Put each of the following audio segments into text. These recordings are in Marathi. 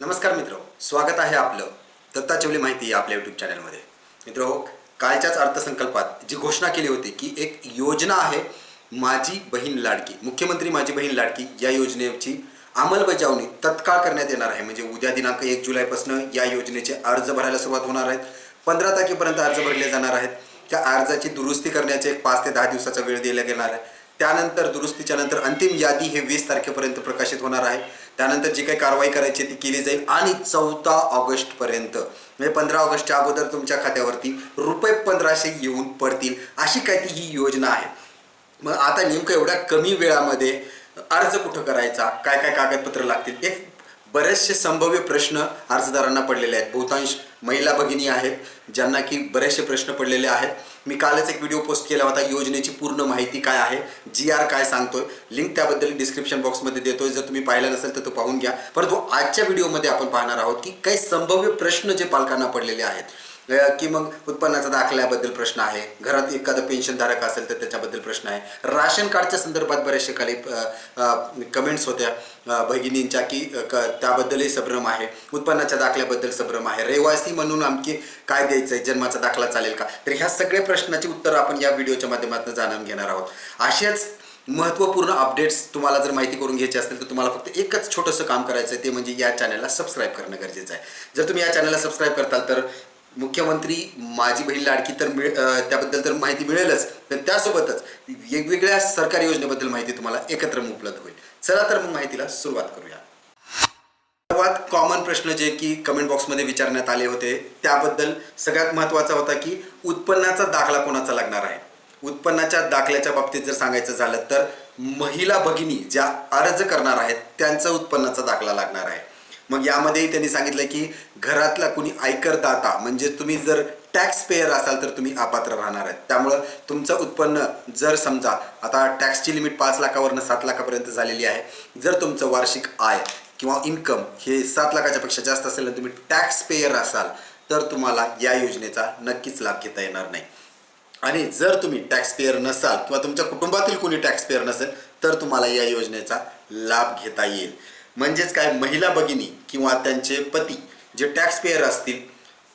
नमस्कार मित्र स्वागत आहे आपलं दत्ता चवली माहिती आपल्या यूट्यूब चॅनलमध्ये मित्र हो, कालच्याच अर्थसंकल्पात जी घोषणा केली होती की एक योजना आहे माझी बहीण लाडकी मुख्यमंत्री माझी बहीण लाडकी या योजनेची अंमलबजावणी तत्काळ करण्यात येणार आहे. म्हणजे उद्या दिनांक एक जुलैपासून या योजनेचे अर्ज भरायला सुरुवात होणार आहेत. पंधरा तारखेपर्यंत अर्ज भरले जाणार आहेत. त्या अर्जाची दुरुस्ती करण्याचे एक पाच ते दहा दिवसाचा वेळ दिला गेणार आहे. त्यानंतर दुरुस्तीच्या नंतर अंतिम यादी हे वीस तारखेपर्यंत प्रकाशित होणार आहे. त्यानंतर जी काही कारवाई करायची ती केली जाईल आणि चौदा ऑगस्टपर्यंत. म्हणजे पंधरा ऑगस्टच्या अगोदर तुमच्या खात्यावरती रुपये पंधराशे येऊन पडतील अशी काय ती ही योजना आहे. मग आता नेमकं एवढ्या कमी वेळामध्ये अर्ज कुठं करायचा? काय काय कागदपत्र लागतील? एक बरेचसे संभाव्य प्रश्न अर्जदारांना पडलेले आहेत. बहुतांश महिला भगिनी आहेत ज्यांना की बरेचसे प्रश्न पडलेले आहेत. मी कालच एक व्हिडिओ पोस्ट केला होता योजनेची पूर्ण माहिती काय आहे जी आर काय सांगतोय. लिंक त्याबद्दल डिस्क्रिप्शन बॉक्समध्ये देतोय. जर तुम्ही पाहिला नसेल तर तो पाहून घ्या. परंतु आजच्या व्हिडिओमध्ये आपण पाहणार आहोत की काही संभाव्य प्रश्न जे पालकांना पडलेले आहेत की मग उत्पन्नाचा दाखल्याबद्दल प्रश्न आहे. घरात एखादा पेन्शनधारक असेल तर त्याच्याबद्दल प्रश्न आहे. राशन कार्डच्या संदर्भात बरेचसे काही कमेंट्स होत्या भगिनींच्या की त्याबद्दलही संभ्रम आहे. उत्पन्नाच्या दाखल्याबद्दल संभ्रम आहे. रहिवासी म्हणून आणखी काय द्यायचं आहे जन्माचा दाखला चालेल का? तर ह्या सगळ्या प्रश्नाची उत्तर आपण या व्हिडिओच्या माध्यमातून जाणून घेणार आहोत. अशाच महत्त्वपूर्ण अपडेट्स तुम्हाला जर माहिती करून घ्यायची असेल तर तुम्हाला फक्त एकच छोटंसं काम करायचं आहे ते म्हणजे या चॅनलला सबस्क्राईब करणं गरजेचं आहे. जर तुम्ही या चॅनलला सबस्क्राईब करताल तर मुख्यमंत्री माझी बहीण लाडकी तर मिळ त्याबद्दल तर माहिती मिळेलच पण त्यासोबतच वेगवेगळ्या सरकारी योजनेबद्दल माहिती तुम्हाला एकत्र उपलब्ध होईल. चला तर मग माहितीला सुरुवात करूया. सर्वात कॉमन प्रश्न जे की कमेंट बॉक्समध्ये विचारण्यात आले होते त्याबद्दल सगळ्यात महत्त्वाचा होता की उत्पन्नाचा दाखला कोणाचा लागणार आहे? उत्पन्नाच्या दाखल्याच्या बाबतीत जर सांगायचं झालं तर महिला भगिनी ज्या अर्ज करणार आहेत त्यांचा उत्पन्नाचा दाखला लागणार आहे. मग यामध्येही त्यांनी सांगितलं की घरातला कुणी आयकरदाता म्हणजे तुम्ही जर टॅक्स पेयर असाल तर तुम्ही अपात्र राहणार आहेत. त्यामुळं तुमचं उत्पन्न जर समजा आता टॅक्सची लिमिट पाच लाखावरनं सात लाखापर्यंत झालेली आहे. जर तुमचं वार्षिक आय किंवा इन्कम हे सात लाखाच्या पेक्षा जास्त असेल आणि तुम्ही टॅक्स पेयर असाल तर तुम्हाला या योजनेचा नक्कीच लाभ घेता येणार नाही. आणि जर तुम्ही टॅक्स पेयर नसाल किंवा तुमच्या कुटुंबातील कोणी टॅक्स पेयर नसेल तर तुम्हाला या योजनेचा लाभ घेता येईल. म्हणजेच काय? महिला भगिनी किंवा त्यांचे पती जे टॅक्स पेयर असतील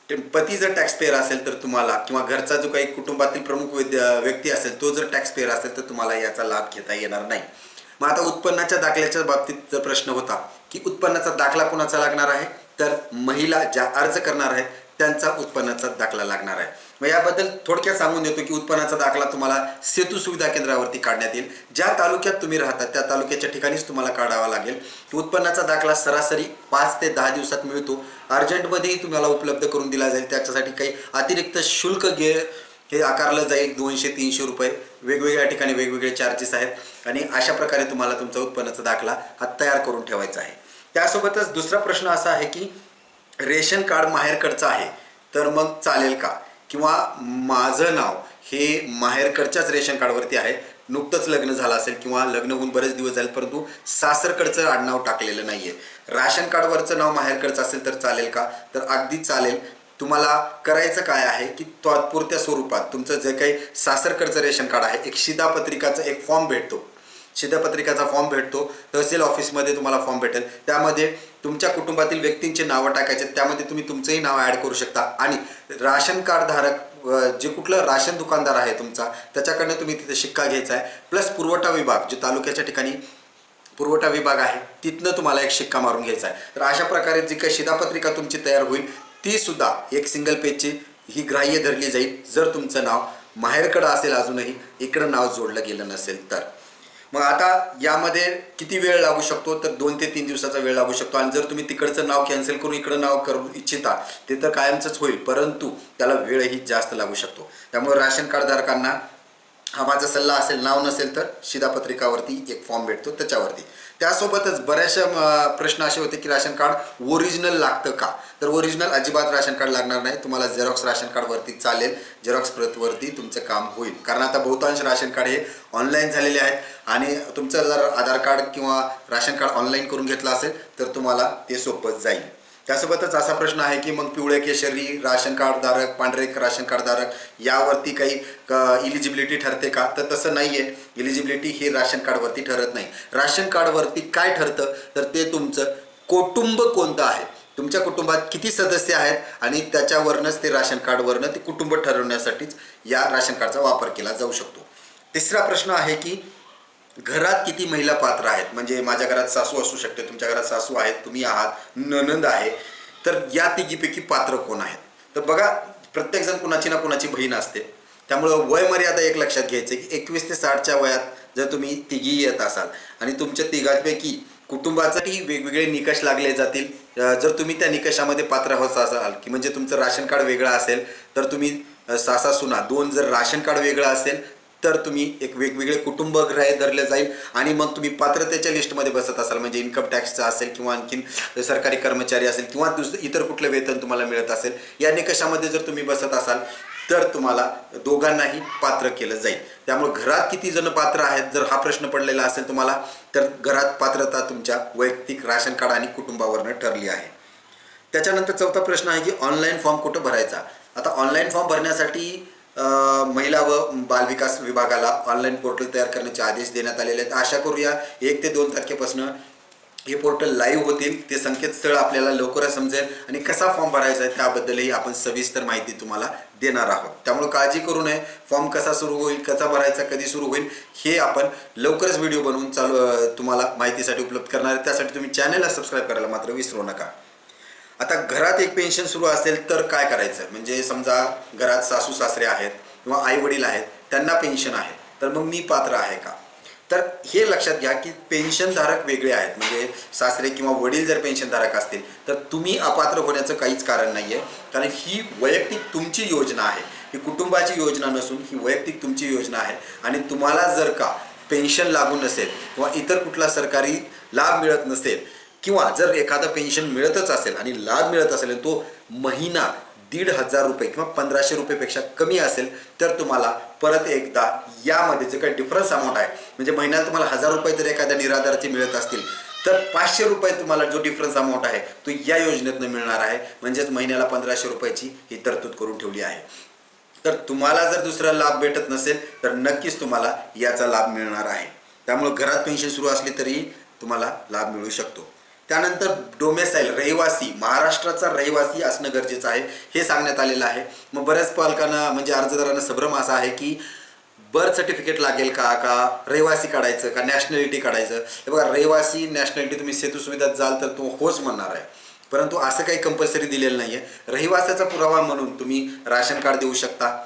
ते पती जर टॅक्स पेयर असेल तर तुम्हाला किंवा घरचा जो काही कुटुंबातील प्रमुख व्यक्ती असेल तो जर टॅक्स पेयर असेल तर तुम्हाला याचा लाभ घेता येणार नाही. मग आता उत्पन्नाच्या दाखल्याच्या बाबतीत जर प्रश्न होता की उत्पन्नाचा दाखला कोणाचा लागणार आहे? तर महिला ज्या अर्ज करणार आहेत त्यांचा उत्पन्नाचा दाखला लागणार आहे. मग याबद्दल थोडक्यात सांगून देतो की उत्पन्नाचा दाखला तुम्हाला सेतू सुविधा केंद्रावरती काढण्यात येईल. ज्या तालुक्यात तुम्ही राहता त्या तालुक्याच्या ठिकाणीच तुम्हाला काढावा लागेल. उत्पन्नाचा दाखला सरासरी पाच ते दहा दिवसात मिळतो. अर्जंटमध्येही तुम्हाला उपलब्ध करून दिला जाईल. त्याच्यासाठी काही अतिरिक्त शुल्क घे हे आकारलं जाईल. दोनशे तीनशे रुपये. वेगवेगळ्या ठिकाणी वेगवेगळे चार्जेस आहेत. आणि अशा प्रकारे तुम्हाला तुमचा उत्पन्नाचा दाखला हा तयार करून ठेवायचा आहे. त्यासोबतच दुसरा प्रश्न असा आहे की रेशन कार्ड माहेरकडचं आहे. तर मग चालेल का? किंवा माझं नाव हे माहेरकडच्याच रेशन कार्डवरती आहे. नुकतंच लग्न झालं असेल किंवा लग्न होऊन बरेच दिवस झाले परंतु सासरकडचं आडनाव टाकलेलं नाही आहे राशन कार्डवरचं नाव माहेरकडचं असेल तर चालेल का? तर अगदी चालेल. तुम्हाला करायचं काय आहे की तात्पुरत्या स्वरूपात तुमचं जे काही सासरकडचं रेशन कार्ड आहे एक शिधापत्रिकाचा एक फॉर्म भेटतो. शिधापत्रिकाचा फॉर्म भेटतो. तहसील ऑफिसमध्ये तुम्हाला फॉर्म भेटेल. त्यामध्ये तुमच्या कुटुंबातील व्यक्तींचे नावं टाकायचे. त्यामध्ये तुम्ही तुमचंही नाव ॲड करू शकता. आणि राशन कार्डधारक जे कुठलं राशन दुकानदार आहे तुमचा त्याच्याकडनं तुम्ही तिथे शिक्का घ्यायचा आहे. प्लस पुरवठा विभाग जे तालुक्याच्या ठिकाणी पुरवठा विभाग आहे तिथनं तुम्हाला एक शिक्का मारून घ्यायचा आहे. तर अशा प्रकारे जी काही शिधापत्रिका तुमची तयार होईल ती सुद्धा एक सिंगल पेजची ही ग्राह्य धरली जाईल. जर तुमचं नाव माहेरकडं असेल अजूनही इकडं नाव जोडलं गेलं नसेल तर. मग आता यामध्ये किती वेळ लागू शकतो? तर दोन ते तीन दिवसाचा वेळ लागू शकतो. आणि जर तुम्ही तिकडचं नाव कॅन्सल करून इकडं नाव करू इच्छिता ते तर कायमचंच होईल. परंतु त्याला वेळही जास्त लागू शकतो. त्यामुळे राशन कार्डधारकांना हा माझा सल्ला असेल नाव नसेल तर शिधापत्रिकावरती एक फॉर्म भेटतो त्याच्यावरती. त्यासोबतच बऱ्याचशा प्रश्न असे होते की राशन कार्ड ओरिजिनल लागतं का? तर ओरिजिनल अजिबात राशन कार्ड लागणार नाही. तुम्हाला झेरॉक्स राशन कार्डवरती चालेल. झेरॉक्स प्रतवरती तुमचं काम होईल. कारण आता बहुतांश राशन कार्ड हे ऑनलाईन झालेले आहेत. आणि तुमचं जर आधार कार्ड किंवा राशन कार्ड ऑनलाईन करून घेतलं असेल तर तुम्हाला ते सोपं जाईल. त्यासोबतच असा प्रश्न आहे की मग पिवळे केशरी राशन कार्डधारक पांढरे राशन कार्डधारक यावरती काही इलिजिबिलिटी ठरते का? तर तसं नाही आहे इलिजिबिलिटी ही राशन कार्डवरती ठरत नाही. राशन कार्डवरती काय ठरतं? तर ते तुमचं कुटुंब कोणतं आहे? तुमच्या कुटुंबात किती सदस्य आहेत? आणि त्याच्यावरनंच ते राशन कार्डवरनं ते कुटुंब ठरवण्यासाठीच या राशन कार्डचा वापर केला जाऊ शकतो. तिसरा प्रश्न आहे की घरात किती महिला पात्र आहेत? म्हणजे माझ्या घरात सासू असू शकते तुमच्या घरात सासू आहेत तुम्ही आहात ननंद आहे तर या तिघीपैकी पात्र कोण आहेत? तर बघा प्रत्येकजण कुणाची ना कुणाची बहीण असते. त्यामुळं वय मर्यादा एक लक्षात घ्यायचं की एकवीस ते साठच्या वयात जर तुम्ही तिघी येत असाल आणि तुमच्या तिघांपैकी कुटुंबासाठी वेगवेगळे निकष लागले जातील जर तुम्ही त्या निकषामध्ये पात्र होत असाल की म्हणजे तुमचं राशन कार्ड वेगळं असेल तर तुम्ही सासा सुना दोन जर राशन कार्ड वेगळं असेल तर तुम्ही एक वेगवेगळे कुटुंब ग्रह धरले जाईल आणि मग तुम्ही पात्रतेच्या लिस्टमध्ये बसत असाल. म्हणजे इन्कम टॅक्सचं असेल किंवा आणखीन सरकारी कर्मचारी असेल किंवा दुसरं इतर कुठलं वेतन तुम्हाला मिळत असेल या निकषामध्ये जर तुम्ही बसत असाल तर तुम्हाला दोघांनाही पात्र केलं जाईल. त्यामुळे घरात किती जण पात्र आहेत जर हा प्रश्न पडलेला असेल तुम्हाला तर घरात पात्रता तुमच्या वैयक्तिक राशन कार्ड आणि कुटुंबावरनं ठरली आहे. त्याच्यानंतर चौथा प्रश्न आहे की ऑनलाईन फॉर्म कुठं भरायचा? आता ऑनलाईन फॉर्म भरण्यासाठी महिला व बालविकास विभागाला ऑनलाईन पोर्टल तयार करण्याचे आदेश देण्यात आलेले आहेत. आशा करूया एक ते दोन तारखेपासून हे पोर्टल लाईव्ह होतील. ते संकेतस्थळ आपल्याला लवकरच समजेल आणि कसा फॉर्म भरायचा आहे त्याबद्दलही आपण सविस्तर माहिती तुम्हाला देणार आहोत. त्यामुळे काळजी करू नये. फॉर्म कसा सुरू होईल कसा भरायचा कधी सुरू होईल हे आपण लवकरच व्हिडिओ बनवून चालू तुम्हाला माहितीसाठी उपलब्ध करणार आहे. त्यासाठी तुम्ही चॅनलला सबस्क्राईब करायला मात्र विसरू नका. आता घरात एक पेन्शन सुरू असेल तर काय करायचं? म्हणजे समजा घरात सासू सासरे आहेत किंवा आई वडील आहेत त्यांना पेन्शन आहे. तर मग मी पात्र आहे का? तर हे लक्षात घ्या की पेन्शनधारक वेगळे आहेत. म्हणजे सासरे किंवा वडील जर पेन्शनधारक असतील तर तुम्ही अपात्र होण्याचं काहीच कारण नाही आहे कारण ही वैयक्तिक तुमची योजना आहे. ही कुटुंबाची योजना नसून ही वैयक्तिक तुमची योजना आहे. आणि तुम्हाला जर का पेन्शन लागू नसेल किंवा इतर कुठला सरकारी लाभ मिळत नसेल किंवा जर एखादं पेन्शन मिळतच असेल आणि लाभ मिळत असेल आणि तो महिना दीड हजार रुपये किंवा पंधराशे रुपयेपेक्षा कमी असेल तर तुम्हाला परत एकदा यामध्ये जे काही डिफरन्स अमाऊंट आहे म्हणजे महिन्याला तुम्हाला हजार रुपये जर एखाद्या निराधारचे मिळत असतील तर पाचशे रुपये तुम्हाला जो डिफरन्स अमाऊंट आहे तो या योजनेतनं मिळणार आहे. म्हणजेच महिन्याला पंधराशे रुपयाची ही तरतूद करून ठेवली आहे. तर तुम्हाला जर दुसरा लाभ भेटत नसेल तर नक्कीच तुम्हाला याचा लाभ मिळणार आहे. त्यामुळे घरात पेन्शन सुरू असली तरीही तुम्हाला लाभ मिळू शकतो. त्यानंतर डोमेसाईल रहिवासी महाराष्ट्राचा रहिवासी असणं गरजेचं आहे हे सांगण्यात आलेलं आहे. मग बऱ्याच पालकांना म्हणजे अर्जदारांना संभ्रम असा आहे की बर्थ सर्टिफिकेट लागेल का? का रहिवासी काढायचं? का नॅशनॅलिटी काढायचं? हे बघा रहिवासी नॅशनॅलिटी तुम्ही सेतू सुविधात जाल तर तो होच म्हणणार आहे. परंतु असं काही कंपल्सरी दिलेलं नाही आहे रहिवासाचा पुरावा म्हणून तुम्ही राशन कार्ड देऊ शकता.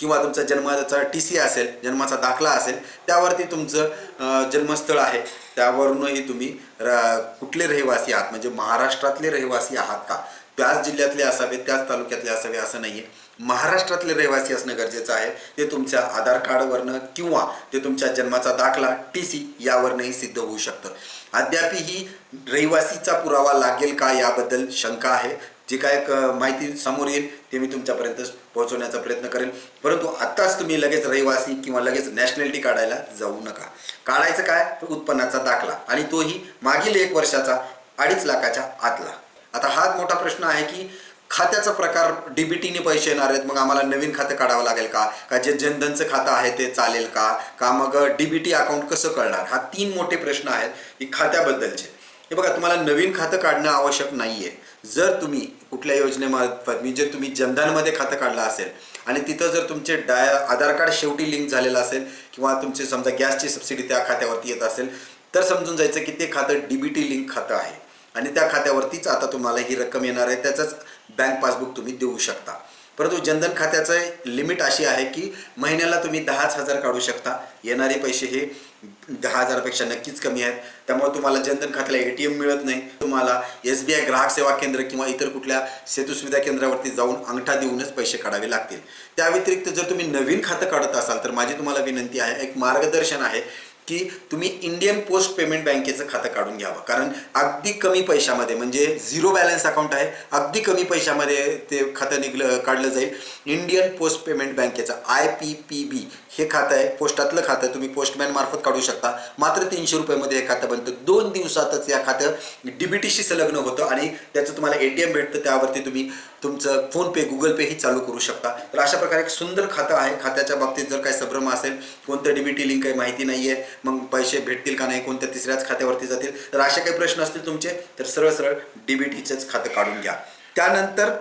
किंवा तुमचा जन्माचा टी सी असेल जन्माचा दाखला असेल त्यावरती तुमचं जन्मस्थळ आहे. त्यावरूनही तुम्ही र कुठले रहिवासी आहात? म्हणजे महाराष्ट्रातले रहिवासी आहात का? त्याच जिल्ह्यातले असावे त्याच तालुक्यातले असावे असं नाही आहे महाराष्ट्रातले रहिवासी असणं गरजेचं आहे. ते तुमच्या आधार कार्डवरनं किंवा ते तुमच्या जन्माचा दाखला टी सी यावरनंही सिद्ध होऊ शकतं. अद्याप ही रहिवासीचा पुरावा लागेल का याबद्दल शंका आहे. जी काय क- माहिती समोर येईल ते मी तुमच्यापर्यंत पोहोचवण्याचा प्रयत्न करेन. परंतु आत्ताच तुम्ही लगेच रहिवासी किंवा लगेच नॅशनॅलिटी काढायला जाऊ नका. काढायचं काय? तर उत्पन्नाचा दाखला. आणि तोही मागील एक वर्षाचा अडीच लाखाच्या आतला. आता हा मोठा प्रश्न आहे की खात्याचा प्रकार डीबीटीने पैसे येणार आहेत मग आम्हाला नवीन खातं काढावं लागेल का? का जे जनधनचं खातं आहे ते चालेल का? का मग डीबीटी अकाउंट कसं कळणार? हा तीन मोठे प्रश्न आहेत की खात्याबद्दलचे. हे बघा तुम्हाला नवीन खातं काढणं आवश्यक नाही आहे जर तुम्ही कुठल्या योजनेमार्फत म्हणजे तुम्ही जनधनमध्ये खातं काढलं असेल आणि तिथं जर तुमचे डाय आधार कार्ड शेवटी लिंक झालेलं असेल किंवा तुमचे समजा गॅसची सबसिडी त्या खात्यावरती येत असेल तर समजून जायचं की ते खातं डी बी टी लिंक खातं आहे. आणि त्या खात्यावरतीच आता तुम्हाला ही रक्कम येणार आहे. त्याचंच बँक पासबुक तुम्ही देऊ शकता. परंतु जनधन खात्याचं लिमिट अशी आहे की महिन्याला तुम्ही दहाच हजार काढू शकता. येणारे पैसे हे दहा हजारापेक्षा नक्कीच कमी आहेत. त्यामुळे तुम्हाला जनधन खात्याला ए टी एम मिळत नाही. तुम्हाला एस बी आय ग्राहक सेवा केंद्र किंवा इतर कुठल्या सेतू सुविधा केंद्रावरती जाऊन अंगठा देऊनच पैसे काढावे लागतील. त्या व्यतिरिक्त जर तुम्ही नवीन खातं काढत असाल तर माझी तुम्हाला विनंती आहे एक मार्गदर्शन आहे. की तुम्ही इंडियन पोस्ट पेमेंट बँकेचं खातं काढून घ्यावं. कारण अगदी कमी पैशामध्ये म्हणजे झिरो बॅलन्स अकाउंट आहे अगदी कमी पैशामध्ये ते खातं निघलं काढलं जाईल. इंडियन पोस्ट पेमेंट बँकेचं आय पी पी बी हे खातं आहे. पोस्टातलं खातं तुम्ही पोस्टमॅन मार्फत काढू शकता. मात्र तीनशे रुपयामध्ये हे खातं बनतं. दोन दिवसातच या खातं डी बी टीशी संलग्न होतं आणि त्याचं तुम्हाला ए टी एम भेटतं. त्यावरती तुम्ही तुमचं फोनपे गुगल पे ही चालू करू शकता. तर अशा प्रकारे एक सुंदर खातं आहे. खात्याच्या बाबतीत जर काही संभ्रम असेल कोणतं डीबीटी लिंक आहे माहिती नाही आहे मग पैसे भेटतील का नाही कोणत्या तिसऱ्याच खात्यावरती जातील तर असे काही प्रश्न असतील तुमचे तर सरळ सरळ डीबीटीचंच खातं काढून घ्या. त्यानंतर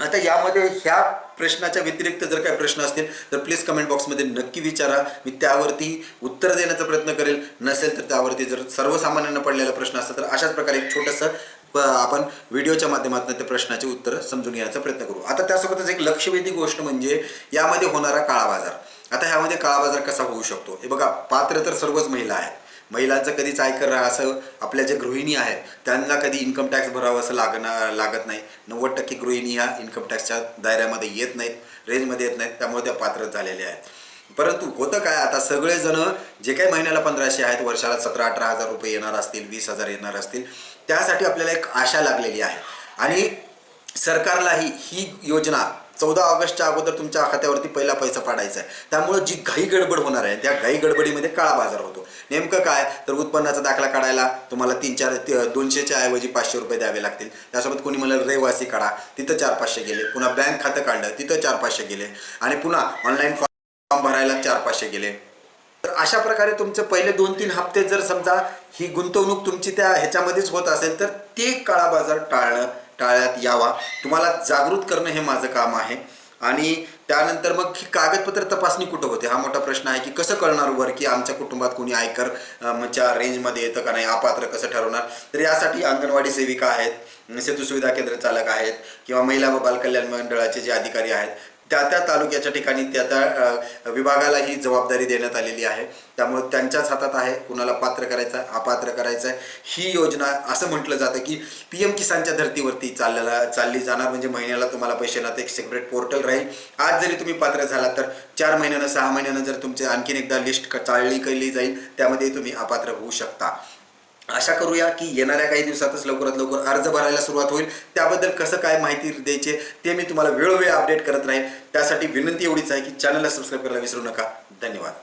आता यामध्ये ह्या प्रश्नाच्या व्यतिरिक्त जर काही प्रश्न असतील तर प्लीज कमेंट बॉक्समध्ये नक्की विचारा. मी त्यावरती उत्तर देण्याचा प्रयत्न करेल. नसेल तर त्यावरती जर सर्वसामान्यांना पडलेला प्रश्न असेल तर अशाच प्रकारे एक छोटंसं आपण व्हिडिओच्या माध्यमातून त्या प्रश्नाचे उत्तर समजून घेण्याचा प्रयत्न करू. आता त्यासोबतच एक लक्षवेधी गोष्ट म्हणजे यामध्ये होणारा काळा बाजार. आता ह्यामध्ये काळा बाजार कसा होऊ शकतो? हे बघा पात्र तर सर्वच महिला आहेत. महिलांचं कधीच आयकर असं आपल्या ज्या गृहिणी आहेत त्यांना कधी इन्कम टॅक्स भरावं असं लागणार लागत नाही. नव्वद टक्के गृहिणी ह्या इन्कम टॅक्सच्या दायऱ्यामध्ये येत नाहीत रेंजमध्ये येत नाहीत त्यामुळे त्या पात्र झालेल्या आहेत. परंतु होतं काय? आता सगळेजण जे काही महिन्याला पंधराशे आहेत वर्षाला सतरा अठरा हजार रुपये येणार असतील वीस हजार येणार असतील त्यासाठी आपल्याला एक आशा लागलेली आहे. आणि सरकारलाही ही योजना चौदा ऑगस्टच्या अगोदर तुमच्या खात्यावरती पहिला पैसा पाडायचा आहे. त्यामुळं जी घाई गडबड होणार आहे त्या घाई गडबडीमध्ये काळा बाजार होतो. नेमकं काय? तर उत्पन्नाचा दाखला काढायला तुम्हाला तीन चार दोनशेच्या ऐवजी पाचशे रुपये द्यावे लागतील. त्यासोबत कोणी म्हणलं रहिवासी काढा. तिथं चार पाचशे गेले. पुन्हा बँक खातं काढलं. तिथं चार पाचशे गेले. आणि पुन्हा ऑनलाईन फॉर्म भरायला चार पाचशे गेले. तर अशा प्रकारे तुमचे पहिले दोन तीन हप्ते जर समजा ही गुंतवणूक तुमची त्या ह्याच्यामध्येच होत असेल तर ते काळा बाजार टाळणं टाळण्यात यावा. तुम्हाला जागृत करणं हे माझं काम आहे. आणि त्यानंतर मग ही कागदपत्र तपासणी कुठं होते? हा मोठा प्रश्न आहे की कसं कळणार वर की आमच्या कुटुंबात कोणी आयकर च्या रेंजमध्ये येतं का नाही? अपात्र कसं ठरवणार? तर यासाठी अंगणवाडी सेविका आहेत सेतू सुविधा केंद्र चालक आहेत किंवा महिला व बालकल्याण मंडळाचे जे अधिकारी आहेत त्या त्या तालुक्याच्या ठिकाणी त्या त्या विभागाला ही जबाबदारी देण्यात आलेली आहे. त्यामुळे त्यांच्याच हातात आहे. कुणाला पात्र करायचं आहे अपात्र करायचं आहे ही योजना असं म्हटलं जातं की पी एम किसानच्या धर्तीवरती चाललेला चालली जाणार. म्हणजे महिन्याला तुम्हाला पैसे येणार एक सेपरेट पोर्टल राहील. आज जरी तुम्ही पात्र झालात तर चार महिन्यानं सहा महिन्यानं जर तुमचे आणखीन एकदा लिस्ट चालली केली जाईल त्यामध्ये तुम्ही अपात्र होऊ शकता. आशा करूया की येणाऱ्या काही दिवसातच लवकरात लवकर अर्ज भरायला सुरुवात होईल. त्याबद्दल कसं काय माहिती द्यायचे ते मी तुम्हाला वेळोवेळी अपडेट करत राहील त्यासाठी विनंती एवढीच आहे की चॅनलला सबस्क्राईब करायला विसरू नका. धन्यवाद.